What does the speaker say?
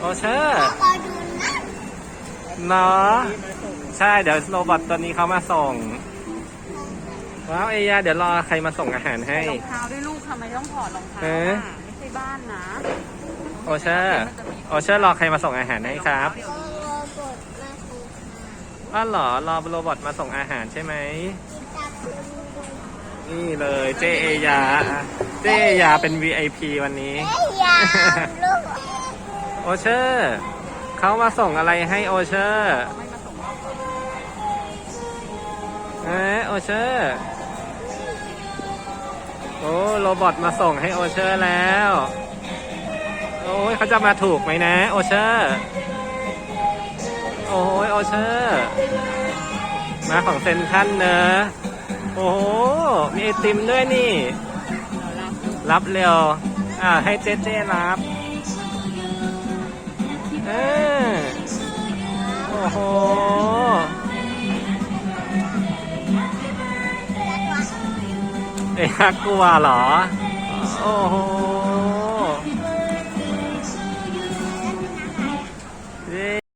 โอเชอร์รอดูนะเนาะใช่เดี๋ยวโรบอทตัวนี้เขามาส่งว้าวเอยาเดี๋ยวรอใครมาส่งอาหารให้ รองเท้าด้วยลูกทำไมต้องถอดรองเท้าเอ๊ะอะไม่ใช่บ้านนะโอเชอร์โอเชอร์รอใครมาส่งอาหารให้ครับรอบทมาสิค่ะอ้าวเหรอรอโรบอทมาส่งอาหารใช่ไหมตาคุณนี่เลยเจเอยาเจเอยาเป็น VIP วันนี้ เอ้ยยามลูกโอ เชอร์เขามาส่งอะไรให้โอเชอร์ไม่มาส่งรออนเอ๊ะโอเชอร์โอ้โรบอทมาส่งให้โอเชอร์แล้ว โอ้ยเขาจะมาถูกไหมนะ โอเชอร์โอ้ยโอเชอร์มาของเซนทันเนอะโอ้โหมีไอติมด้วยนี่ รับเร็ว อ่าให้เจ๊เจ๊รับ อ้โหเอ๊ะกลัวเหรอ โอ้โห